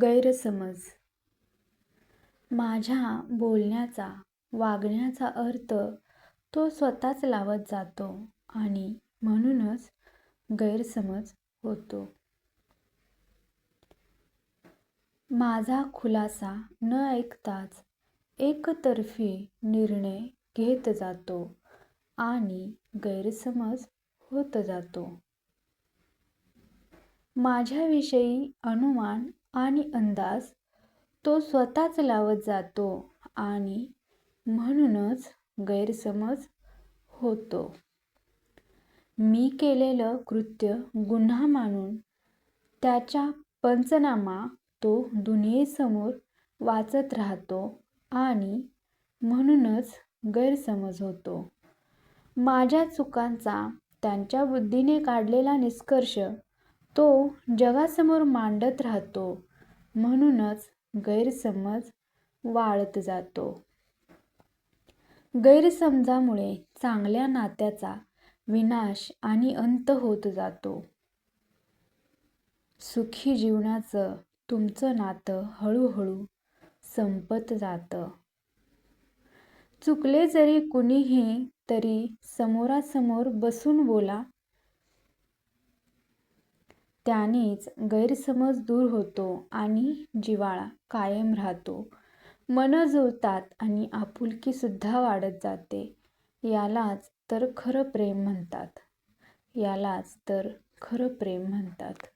गैरसमज. माझ्या बोलण्याचा वागण्याचा अर्थ तो स्वतःच लावत जातो आणि म्हणूनच गैरसमज होतो. माझा खुलासा न ऐकताच एकतर्फी निर्णय घेत जातो आणि गैरसमज होत जातो. माझ्याविषयी अनुमान आणि अंदाज तो स्वतःच लावत जातो आणि म्हणूनच गैरसमज होतो. मी केलेलं कृत्य गुन्हा मानून त्याचा पंचनामा तो दुनियेसमोर वाचत राहतो आणि म्हणूनच गैरसमज होतो. माझ्या चुकांचा त्यांच्या बुद्धीने काढलेला निष्कर्ष तो जगासमोर मांडत राहतो म्हणूनच गैरसमज वाढत जातो. गैरसमजामुळे चांगल्या नात्याचा विनाश आणि अंत होत जातो. सुखी जीवनाचं तुमचं नातं हळूहळू संपत जातं. चुकले जरी कुणीही तरी समोरासमोर बसून बोला त्यानेच गैरसमज दूर होतो आणि जिव्हाळा कायम राहतो. मनं जुळतात आणि आपुलकीसुद्धा वाढत जाते. यालाच तर खरं प्रेम म्हणतात. यालाच तर खरं प्रेम म्हणतात.